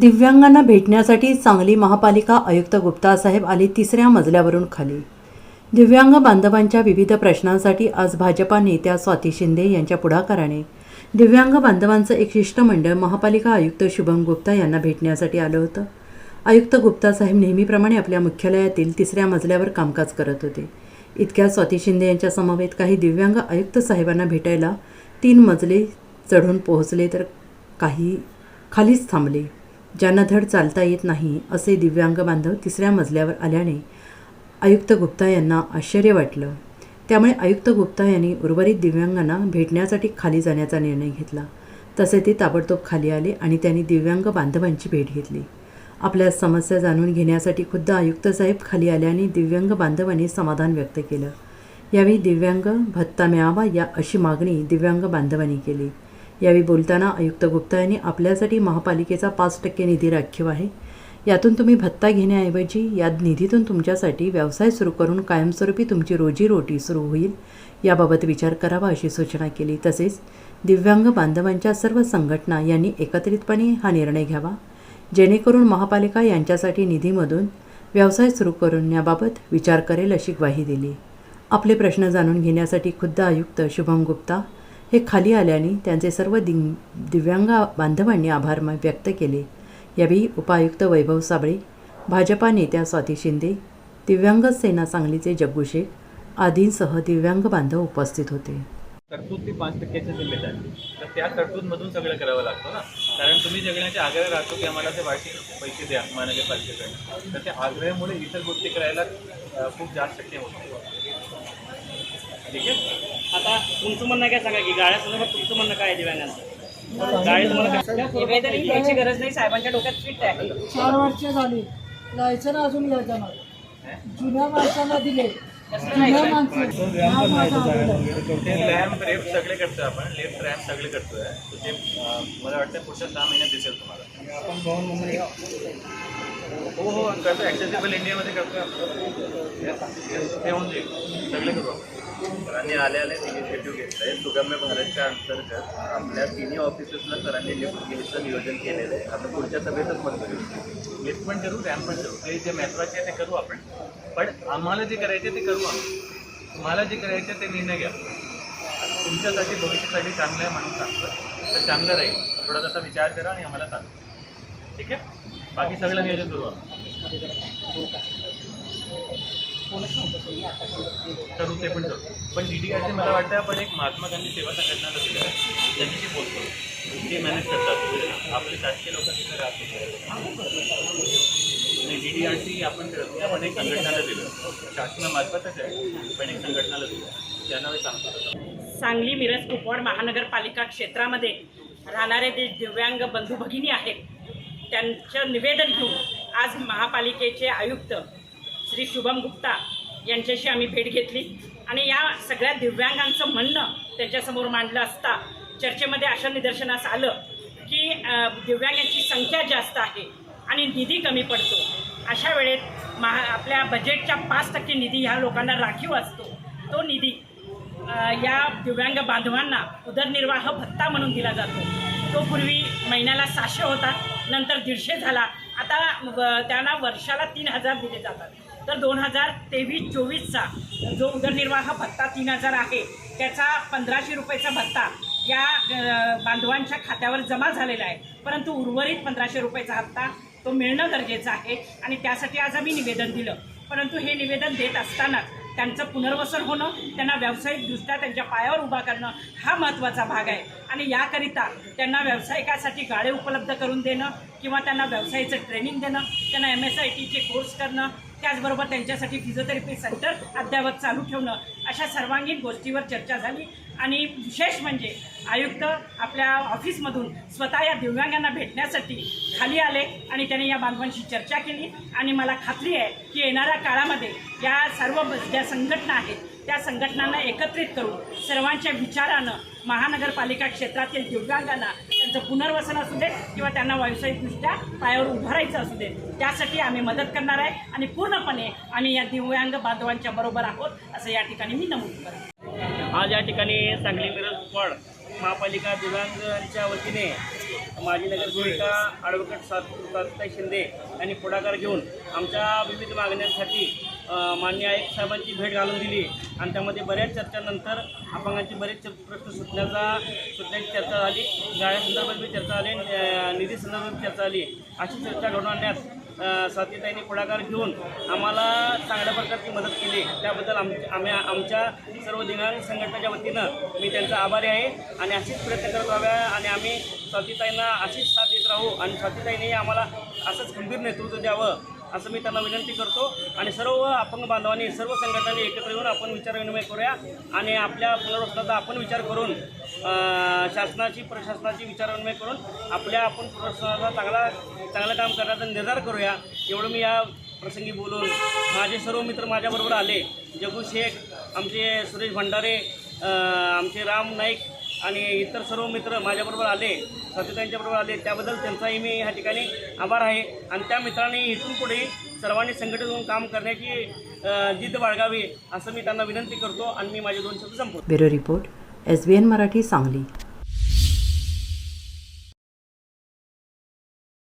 दिव्यांगांना भेटण्यासाठी सांगली महापालिका आयुक्त गुप्ता साहेब आले तिसऱ्या मजल्यावरून खाली. दिव्यांग बांधवांच्या विविध प्रश्नांसाठी आज भाजपा नेत्या स्वाती शिंदे यांच्या पुढाकाराने दिव्यांग बांधवांचं एक शिष्टमंडळ महापालिका आयुक्त शुभम गुप्ता यांना भेटण्यासाठी आलं होतं. आयुक्त गुप्ता साहेब नेहमीप्रमाणे आपल्या मुख्यालयातील तिसऱ्या मजल्यावर कामकाज करत होते. इतक्या स्वाती शिंदे यांच्या समवेत काही दिव्यांग आयुक्त साहेबांना भेटायला तीन मजले चढून पोहोचले तर काही खालीच थांबले. ज्यांना धड चालता येत नाही असे दिव्यांग बांधव तिसऱ्या मजल्यावर आल्याने आयुक्त गुप्ता यांना आश्चर्य वाटलं. त्यामुळे आयुक्त गुप्ता यांनी उर्वरित दिव्यांगांना भेटण्यासाठी खाली जाण्याचा निर्णय घेतला. तसे ते ताबडतोब खाली आले आणि त्यांनी दिव्यांग बांधवांची भेट घेतली. आपल्या समस्या जाणून घेण्यासाठी खुद्द आयुक्त साहेब खाली आल्याने दिव्यांग बांधवांनी समाधान व्यक्त केलं. यावेळी दिव्यांग भत्ता मिळावा या अशी मागणी दिव्यांग बांधवांनी केली. यावेळी बोलताना आयुक्त गुप्ता यांनी आपल्यासाठी महापालिकेचा पाच टक्के निधी राखीव आहे. यातून तुम्ही भत्ता घेण्याऐवजी या निधीतून तुमच्यासाठी व्यवसाय सुरू करून कायमस्वरूपी तुमची रोजीरोटी सुरू होईल याबाबत विचार करावा अशी सूचना केली. तसेच दिव्यांग बांधवांच्या सर्व संघटना यांनी एकत्रितपणे हा निर्णय घ्यावा. जेणेकरून महापालिका यांच्यासाठी निधीमधून व्यवसाय सुरू करून याबाबत विचार करेल अशी ग्वाही दिली. आपले प्रश्न जाणून घेण्यासाठी खुद्द आयुक्त शुभम गुप्ता हे खाली आल्याने त्यांचे सर्व दिं दिव्यांग बांधवांनी आभार व्यक्त केले. यावेळी उपायुक्त वैभव साबळे भाजपा नेत्या स्वाती शिंदे दिव्यांग सेना सांगलीचे जग्गू शेख आदींसह दिव्यांग बांधव उपस्थित होते. तरतूद ती पाच टक्क्याच्या टक्क्याची आहे. तर त्या तरतूदमधून सगळं करावं लागतं ना? कारण तुम्ही जगण्याचे आग्रह राहतो की आम्हाला ते वार्षिक पैसे द्या महानगरपालिकेकडे तर त्या आग्रहामुळे इतर गोष्टी करायला खूप जास्त शक्य होतं ठीक आहे? तुमचं म्हणणं काय सांगा की गाड्यासंदर्भात तुमचं म्हणणं काय आहे दिव्यांगांचं? गाडी तुम्हाला काय? निवेदन घ्यायची गरज नाही साहेबांच्या डोक्यात फिट आहे. चार वर्ष झाली. लायसन अजून यायचं नाही जुन्या माणसांना दिले. लॅम्प रेप सगळे करतोय आपण. लेफ्ट रॅम्प सगळे करतोय. ते मला वाटतं पुढच्या सहा महिन्यात दिसेल तुम्हाला. हो हो. करतो ॲक्सेसिबल इंडियामध्ये करतोय ते होऊन जाईल. सगळे करू आपण. सरांनी आले आले इनिशिएटिव्ह घेतलंय. सुगम्य भारतच्या अंतर्गत आपल्या तिन्ही ऑफिसेसला सरांनी लिफ्ट घ्यायचं नियोजन केलेलं आहे आता पुढच्या सभेतच मत करू लिफ्ट पण करू रॅम्प पण करू ते जे महत्त्वाचे आहे ते करू आपण. पण आम्हाला जे करायचे ते करू आम्ही तुम्हाला जे करायचे ते निर्णय घ्या. तुमच्यासाठी भविष्यासाठी चांगलं आहे म्हणून सांगतो. तर चांगलं राहील. थोडा तसा विचार करा आणि आम्हाला सांगा. ठीक आहे? बाकी सगळं नियोजन करू आपण. करू ते पण करू पण डी डी आरचे मला वाटतं आपण एक महात्मा गांधी सेवा संघटनाला दिलं आहे त्यांच्याशी बोलतो ते मॅनेज करतात. आपले शासकीय लोक तिथे राहतात. डी डी आर सी आपण आपण एक संघटनाला दिलं शासनामार्फतच आहे पण एक संघटनाला दिलं त्यांना मी सांगतो सांगली मिरज कुपवाड महानगरपालिका क्षेत्रामध्ये राहणारे जे दिव्यांग बंधू भगिनी आहेत त्यांचं निवेदन घेऊन आज महापालिकेचे आयुक्त श्री शुभम गुप्ता यांच्याशी आम्ही भेट घेतली. आणि या सगळ्या दिव्यांगांचं म्हणणं त्यांच्यासमोर मांडलं असता चर्चेमध्ये अशा निदर्शनास आलं की दिव्यांगांची संख्या जास्त आहे आणि निधी कमी पडतो. अशा वेळेत महा आपल्या बजेटच्या पाच टक्के निधी ह्या लोकांना राखीव असतो. तो निधी या दिव्यांग बांधवांना उदरनिर्वाह भत्ता म्हणून दिला जातो. तो पूर्वी महिन्याला सहाशे होता नंतर दीडशे झाला. आता त्यांना वर्षाला तीन हजार दिले जातात. तर दोन हजार तेवीस चोवीसचा जो उदरनिर्वाह भत्ता तीन हजार आहे त्याचा पंधराशे रुपयाचा भत्ता या बांधवांच्या खात्यावर जमा झालेला आहे. परंतु उर्वरित पंधराशे रुपयाचा हप्ता तो मिळणं गरजेचं आहे आणि त्यासाठी आज आम्ही निवेदन दिलं. परंतु हे निवेदन देत असतानाच त्यांचं पुनर्वसन होणं त्यांना व्यावसायिकदृष्ट्या त्यांच्या पायावर उभा करणं हा महत्त्वाचा भाग आहे. आणि याकरिता त्यांना व्यावसायिकासाठी गाळे उपलब्ध करून देणं किंवा त्यांना व्यवसायाचं ट्रेनिंग देणं त्यांना एम एस आय टीचे कोर्स करणं त्याचबरोबर त्यांच्यासाठी फिजिओथेरपी सेंटर अद्यावत चालू ठेवणं. अशा सर्वांगीण गोष्टीवर चर्चा झाली. आणि विशेष म्हणजे आयुक्त आपल्या ऑफिसमधून स्वतः या दिव्यांगांना भेटण्यासाठी खाली आले आणि त्यांनी या बांधवांशी चर्चा केली. आणि मला खात्री आहे की येणाऱ्या काळामध्ये या सर्व ज्या संघटना आहेत त्या संघटनांना एकत्रित करून सर्वांच्या विचारानं महानगरपालिका क्षेत्रातील दिव्यांगांना त्यांचं पुनर्वसन असू दे किंवा त्यांना व्यावसायिकदृष्ट्या पायावर उभारायचं असू दे त्यासाठी आम्ही मदत करणार आहे आणि पूर्णपणे आम्ही या दिव्यांग बांधवांच्या बरोबर आहोत असं या ठिकाणी मी नमूद करतो. आज या ठिकाणी सांगली मिरज फळ महापालिका दिव्यांगांच्या वतीने माजी नगरसेविका ॲडव्होकेट सातताई शिंदे यांनी पुढाकार घेऊन आमच्या विविध मागण्यांसाठी मान्य आयुक्त साहेबांची भेट घालून दिली. आणि त्यामध्ये बऱ्याच चर्चानंतर अपंगांचे बरेच प्रश्न सुटण्याचा सुटण्याची चर्चा झाली. गाळ्यासंदर्भात बी चर्चा झाली निधी संदर्भात चर्चा झाली. अशी चर्चा घडवून साथीताईने पुढाकार घेऊन आम्हाला चांगल्या प्रकारची मदत केली. त्याबद्दल आम आम्ही आमच्या सर्व दिनांक संघटनेच्या वतीनं मी त्यांचा आभारी आहे. आणि अशीच प्रयत्न करत राहाव्या आणि आम्ही स्वातीताईंना अशीच साथ देत राहू. आणि स्वातीताईंनी आम्हाला असंच खंबीर नेतृत्व द्यावं. असं मी त्यांना विनंती करतो. आणि सर्व अपंग बांधवांनी सर्व संघटनांनी एकत्र येऊन आपण विचारविनिमय करूया. आणि आपल्या पुनर्वसनाचा आपण विचार करून शासनाची प्रशासनाची विचारविनिमय करून आपल्या आपण पुनर्वसनाचा चांगला चांगलं काम करण्याचा निर्धार करूया. एवढं मी या प्रसंगी बोलून माझे सर्व मित्र माझ्याबरोबर आले. जगू शेख आमचे सुरेश भंडारे आमचे राम नाईक आणि इतर सर्व मित्र माझ्याबरोबर आले सत्यताईंच्याबरोबर आले त्याबद्दल त्यांचाही मी ह्या ठिकाणी आभार आहे. आणि त्या मित्रांनी इथून पुढे सर्वांनी संघटित होऊन काम करण्याची जिद्द बाळगावी असं मी त्यांना विनंती करतो आणि मी माझे दोन शब्द संपवतो. Bureau report S B N Marathi Sangli.